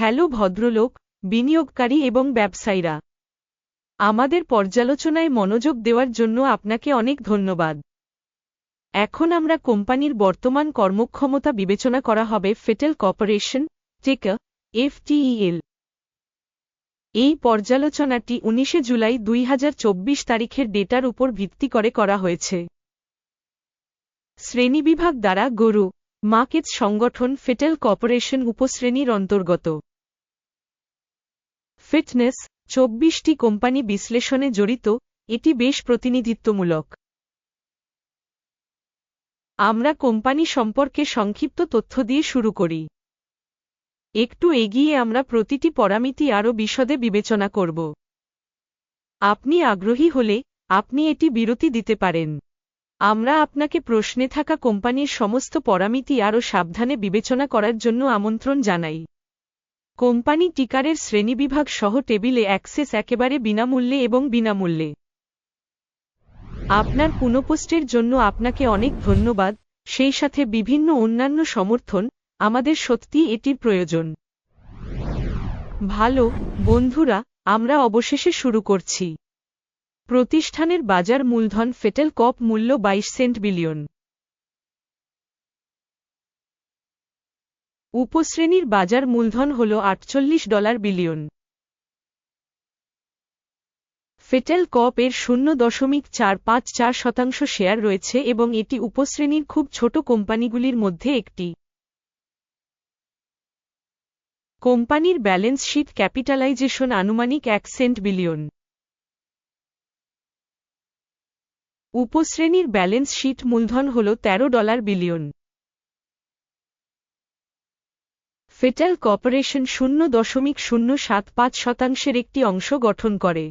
Hello ভদ্রলোক, বিনিয়োগকারী এবং ব্যবসায়ীরা। আমাদের পর্যালোচনায় মনোযোগ দেওয়ার জন্য আপনাকে অনেক ধন্যবাদ। এখন আমরা কোম্পানির বর্তমান কর্মক্ষমতা বিবেচনা করা হবে ফেটেল কর্পোরেশন, টেকা, এফটিইএল। এই পর্যালোচনাটি উনিশে জুলাই দুই হাজার চব্বিশ তারিখের ডেটার উপর ভিত্তি করে করা হয়েছে। শ্রেণীবিভাগ দ্বারা গরু মার্কেটস সংগঠন ফেটেল কর্পোরেশন উপশ্রেণীর অন্তর্গত। ফিটনেস চব্বিশটি কোম্পানি বিশ্লেষণে জড়িত, এটি বেশ প্রতিনিধিত্বমূলক। আমরা কোম্পানি সম্পর্কে সংক্ষিপ্ত তথ্য দিয়ে শুরু করি। একটু এগিয়ে আমরা প্রতিটি পরামিতি আরও বিশদে বিবেচনা করব। আপনি আগ্রহী হলে আপনি এটি বিরতি দিতে পারেন। আমরা আপনাকে প্রশ্নে থাকা কোম্পানির সমস্ত পরামিতি আরও সাবধানে বিবেচনা করার জন্য আমন্ত্রণ জানাই। কোম্পানি টিকারের শ্রেণীবিভাগ সহ টেবিলে অ্যাক্সেস একেবারে বিনামূল্যে এবং বিনামূল্যে। আপনার পুনঃপোস্টের জন্য আপনাকে অনেক ধন্যবাদ, সেই সাথে বিভিন্ন অন্যান্য সমর্থন, আমাদের সত্যি এটির প্রয়োজন। ভালো, বন্ধুরা, আমরা অবশেষে শুরু করছি। প্রতিষ্ঠানের বাজার মূলধন ফেটেল কপ মূল্য বাইশ সেন্ট বিলিয়ন। উপশ্রেণীর বাজার মূলধন হল আটচল্লিশ ডলার বিলিয়ন। ফেটেল কপ এর শূন্য দশমিক চার পাঁচ চার শতাংশ শেয়ার রয়েছে এবং এটি উপশ্রেণীর খুব ছোট কোম্পানিগুলির মধ্যে একটি। কোম্পানির ব্যালেন্স শিট ক্যাপিটালাইজেশন আনুমানিক এক সেন্ট বিলিয়ন। উপশ্রেণীর ব্যালেন্স শিট মূলধন হল তেরো ডলার বিলিয়ন। ফেটাল কর্পোরেশন শূন্য দশমিক শূন্য সাত পাঁচ শতাংশের একটি অংশ গঠন করে।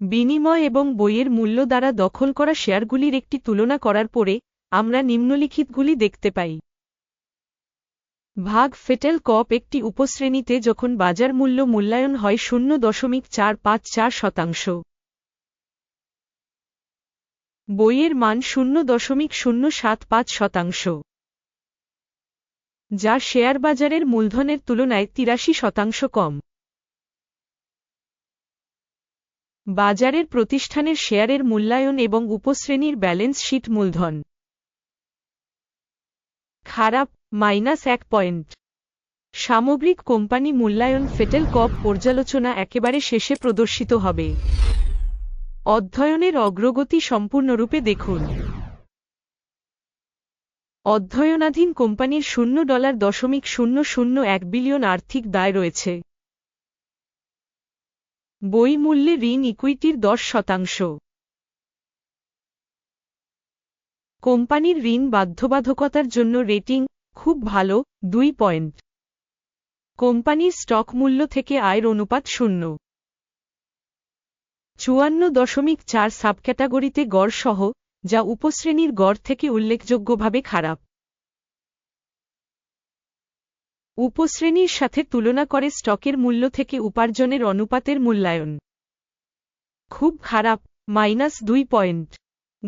বিনিময় এবং বইয়ের মূল্য দ্বারা দখল করা শেয়ারগুলির একটি তুলনা করার পরে, আমরা নিম্নলিখিতগুলি দেখতে পাই। ভাগ ফেটেল কপ একটি উপশ্রেণীতে যখন বাজার মূল্য মূল্যায়ন হয় শূন্য দশমিক চার পাঁচ চার শতাংশ। বইয়ের মান শূন্য দশমিক শূন্য সাত পাঁচ শতাংশ। যা শেয়ার বাজারের মূলধনের তুলনায় তিরাশি শতাংশ কম। বাজারের প্রতিষ্ঠানের শেয়ারের মূল্যায়ন এবং উপশ্রেণীর ব্যালেন্স শিট মূলধন। খারাপ, মাইনাস এক পয়েন্ট। সামগ্রিক কোম্পানি মূল্যায়ন ফেটেল কপ পর্যালোচনা একেবারে শেষে প্রদর্শিত হবে। অধ্যয়নের অগ্রগতি সম্পূর্ণরূপে দেখুন। অধ্যয়নাধীন কোম্পানির শূন্য ডলার দশমিক শূন্য শূন্য এক বিলিয়ন আর্থিক দায় রয়েছে। বই মূল্যে ঋণ ইকুইটির দশ শতাংশ। কোম্পানির ঋণ বাধ্যবাধকতার জন্য রেটিং খুব ভালো, দুই পয়েন্ট। কোম্পানির স্টক মূল্য থেকে আয়ের অনুপাত শূন্য। চুয়ান্ন দশমিক চার সাবক্যাটাগরিতে গড় সহ যা উপশ্রেণীর গড় থেকে উল্লেখযোগ্যভাবে খারাপ। উপশ্রেণীর সাথে তুলনা করে স্টকের মূল্য থেকে উপার্জনের অনুপাতের মূল্যায়ন। খুব খারাপ, মাইনাস দুই পয়েন্ট।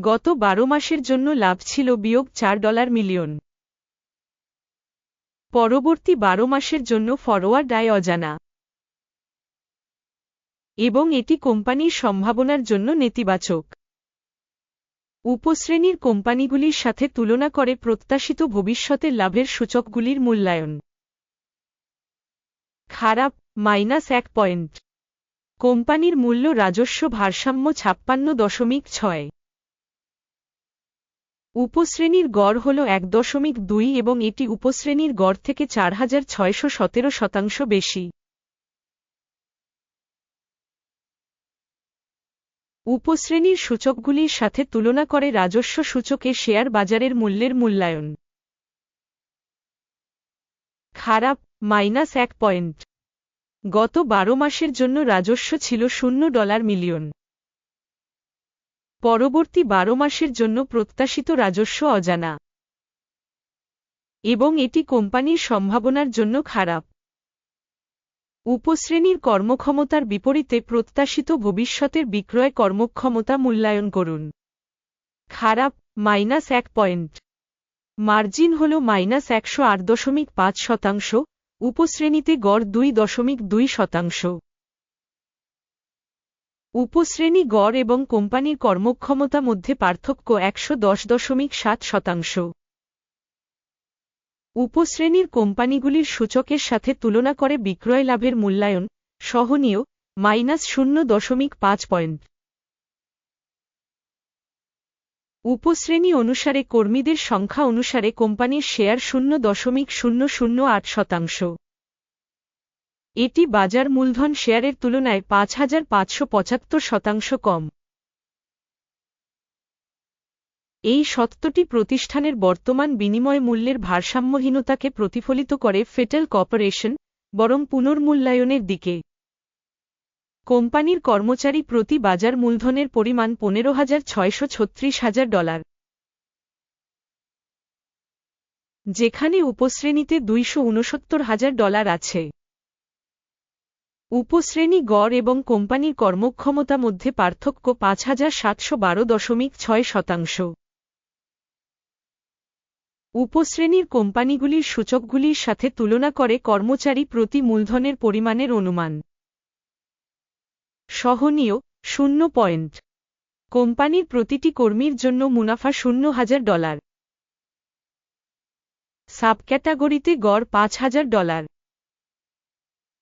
গত বারো মাসের জন্য লাভ ছিল বিয়োগ চার ডলার মিলিয়ন। পরবর্তী বারো মাসের জন্য ফরওয়ার্ড আয় অজানা। এবং এটি কোম্পানির সম্ভাবনার জন্য নেতিবাচক। উপশ্রেণীর কোম্পানিগুলির সাথে তুলনা করে প্রত্যাশিত ভবিষ্যতের লাভের সূচকগুলির মূল্যায়ন। খারাপ, মাইনাস এক পয়েন্ট। কোম্পানির মূল্য রাজস্ব ভারসাম্য ছাপ্পান্ন দশমিক ছয়। উপশ্রেণীর গড় হল এক দশমিক দুই এবং এটি উপশ্রেণীর গড় থেকে চার হাজার ছয়শো সতেরো শতাংশ বেশি। উপশ্রেণীর সূচকগুলির সাথে তুলনা করে রাজস্ব সূচকে শেয়ার বাজারের মূল্যের মূল্যায়ন। খারাপ, মাইনাস এক পয়েন্ট। গত বারো মাসের জন্য রাজস্ব ছিল শূন্য ডলার মিলিয়ন। পরবর্তী বারো মাসের জন্য প্রত্যাশিত রাজস্ব অজানা। এবং এটি কোম্পানির সম্ভাবনার জন্য খারাপ। উপশ্রেণীর কর্মক্ষমতার বিপরীতে প্রত্যাশিত ভবিষ্যতের বিক্রয় কর্মক্ষমতা মূল্যায়ন করুন। খারাপ, মাইনাস এক পয়েন্ট। মার্জিন হল মাইনাস একশো আট দশমিক পাঁচ শতাংশ, উপশ্রেণীতে গড় দুই দশমিক দুই শতাংশ। উপশ্রেণী গড় এবং কোম্পানির কর্মক্ষমতা মধ্যে পার্থক্য একশো দশ দশমিক সাত শতাংশ। উপশ্রেণীর কোম্পানিগুলির সূচকের সাথে তুলনা করে বিক্রয় লাভের মূল্যায়ন সহনীয়, মাইনাস শূন্য দশমিক পাঁচ পয়েন্ট। উপশ্রেণী অনুসারে কর্মীদের সংখ্যা অনুসারে কোম্পানির শেয়ার শূন্য দশমিক শূন্য শূন্য আট শতাংশ। এটি বাজার মূলধন শেয়ারের তুলনায় পাঁচ হাজার পাঁচশো পঁচাত্তর শতাংশ কম। এই সত্যটি প্রতিষ্ঠানের বর্তমান বিনিময় মূল্যের ভারসাম্যহীনতাকে প্রতিফলিত করে ফেটেল কর্পোরেশন, বরং পুনর্মূল্যায়নের দিকে। কোম্পানির কর্মচারী প্রতি বাজার মূলধনের পরিমাণ পনেরো হাজার ছয়শো ছত্রিশ হাজার ডলার। যেখানে উপশ্রেণীতে দুইশো উনসত্তর হাজার ডলার আছে। উপশ্রেণী গড় এবং কোম্পানির কর্মক্ষমতা মধ্যে পার্থক্য পাঁচ হাজার সাতশো বারো দশমিক ছয় শতাংশ। উপশ্রেণীর কোম্পানিগুলির সূচকগুলির সাথে তুলনা করে কর্মচারী প্রতি মূলধনের পরিমাণের অনুমান। সহনীয়, শূন্য পয়েন্ট। কোম্পানির প্রতিটি কর্মীর জন্য মুনাফা শূন্য হাজার ডলার। সাবক্যাটাগরিতে গড় পাঁচ হাজার ডলার।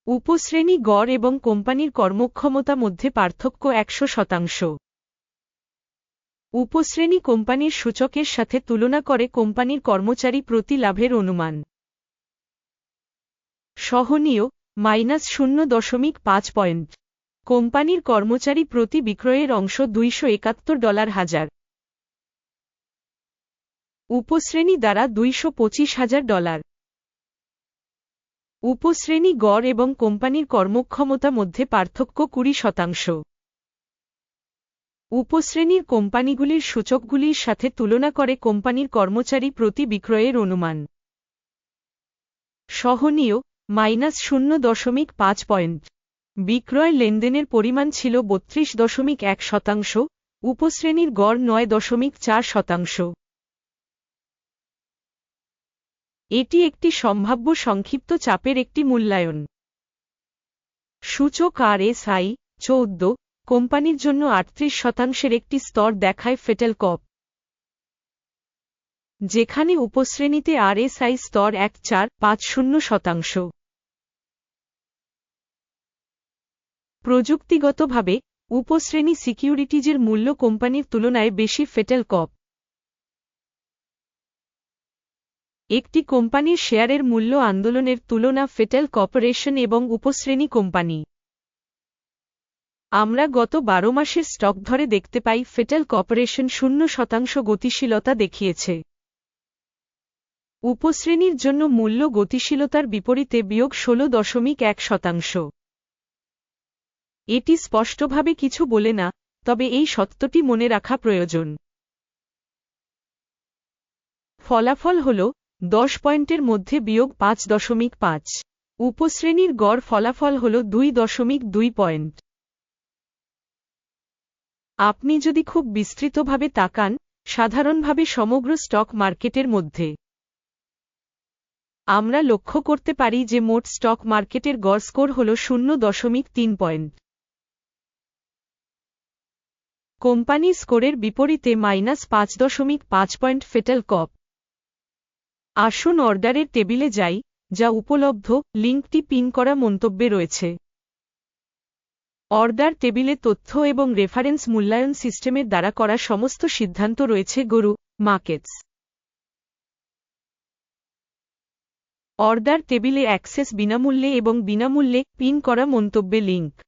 উপশ্রেণী গড় এবং কোম্পানির কর্মক্ষমতা মধ্যে পার্থক্য একশো শতাংশ। উপশ্রেণী কোম্পানির সূচকের সাথে তুলনা করে কোম্পানির কর্মচারী প্রতি লাভের অনুমান। সহনীয়, মাইনাস শূন্য দশমিক পাঁচ পয়েন্ট। কোম্পানির কর্মচারী প্রতি বিক্রয়ের অংশ দুইশো একাত্তর ডলার হাজার। উপশ্রেণী দ্বারা দুইশো পঁচিশ হাজার ডলার। উপশ্রেণী গড় এবং কোম্পানির কর্মক্ষমতা মধ্যে পার্থক্য কুড়ি শতাংশ। উপশ্রেণীর কোম্পানিগুলির সূচকগুলির সাথে তুলনা করে কোম্পানির কর্মচারী প্রতি বিক্রয়ের অনুমান। সহনীয়, মাইনাস শূন্য দশমিক পাঁচ পয়েন্ট। বিক্রয় লেনদেনের পরিমাণ ছিল বত্রিশ দশমিক এক শতাংশ, উপশ্রেণীর গড় নয় দশমিক চার শতাংশ। এটি একটি সম্ভাব্য সংক্ষিপ্ত চাপের একটি মূল্যায়ন। সূচক আর এস আই চৌদ্দ কোম্পানির জন্য আটত্রিশ শতাংশের একটি স্তর দেখায় ফেটেল কপ, যেখানে উপশ্রেণীতে আর এস আই স্তর এক, চার, পাঁচ, শূন্য শতাংশ। প্রযুক্তিগতভাবে, উপশ্রেণী সিকিউরিটিজের মূল্য কোম্পানির তুলনায় বেশি ফেটেল কপ। একটি কোম্পানির শেয়ারের মূল্য আন্দোলনের তুলনা ফেটেল কর্পোরেশন এবং উপশ্রেণী কোম্পানি। আমরা গত বারো মাসের স্টক ধরে দেখতে পাই ফেটেল কর্পোরেশন শূন্য শতাংশ গতিশীলতা দেখিয়েছে। উপশ্রেণীর জন্য মূল্য গতিশীলতার বিপরীতে বিয়োগ ষোলো দশমিক এক শতাংশ। এটি স্পষ্টভাবে কিছু বলে না, তবে এই সত্যটি মনে রাখা প্রয়োজন। ফলাফল হল, দশ পয়েন্টের মধ্যে বিয়োগ পাঁচ দশমিক পাঁচ। উপশ্রেণীর গড় ফলাফল হল দুই দশমিক দুই পয়েন্ট। আপনি যদি খুব বিস্তৃতভাবে তাকান, সাধারণভাবে সমগ্র স্টক মার্কেটের মধ্যে। আমরা লক্ষ্য করতে পারি যে মোট স্টক মার্কেটের গড় স্কোর হল শূন্য দশমিক তিন পয়েন্ট। কোম্পানি স্কোরের বিপরীতে মাইনাস পাঁচ দশমিক পাঁচ পয়েন্ট ফেটাল কপ। আসুন অর্ডারের টেবিলে যাই, যা উপলব্ধ, লিঙ্কটি পিন করা মন্তব্যে রয়েছে। অর্ডার টেবিলে তথ্য এবং রেফারেন্স মূল্যায়ন সিস্টেমের দ্বারা করা সমস্ত সিদ্ধান্ত রয়েছে, গরু, মার্কেটস। অর্ডার টেবিলে অ্যাক্সেস বিনামূল্যে এবং বিনামূল্যে পিন করা মন্তব্যে লিঙ্ক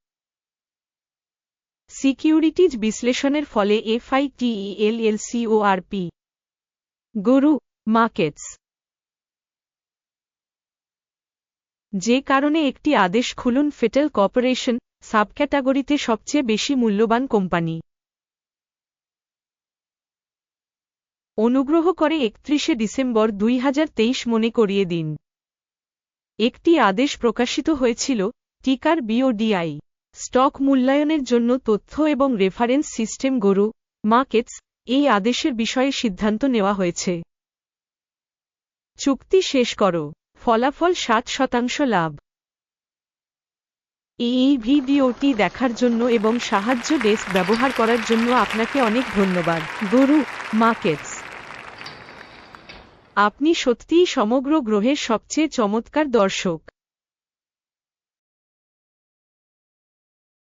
সিকিউরিটিজ বিশ্লেষণের ফলে এফআইটিইএলএলসিওআরপি। গরু, মার্কেটস। যে কারণে একটি আদেশ খুলুন, ফেটেল কর্পোরেশন সাবক্যাটাগরিতে সবচেয়ে বেশি মূল্যবান কোম্পানি। অনুগ্রহ করে একত্রিশে ডিসেম্বর দুই হাজার তেইশ মনে করিয়ে দিন। একটি আদেশ প্রকাশিত হয়েছিল, টিকার বিওডিআই, স্টক মূল্যায়নের জন্য তথ্য এবং রেফারেন্স সিস্টেম গরু, মার্কেটস, এই আদেশের বিষয়ে সিদ্ধান্ত নেওয়া হয়েছে। চুক্তি শেষ করো। ফলাফল ষাট শতাংশ লাভ। এই ভিডিওটি দেখার জন্য এবং সাহায্য ডেস্ক ব্যবহার করার জন্য আপনাকে অনেক ধন্যবাদ। গরু মার্কেটস আপনি সত্যিই সমগ্র গ্রহের সবচেয়ে চমৎকার দর্শক।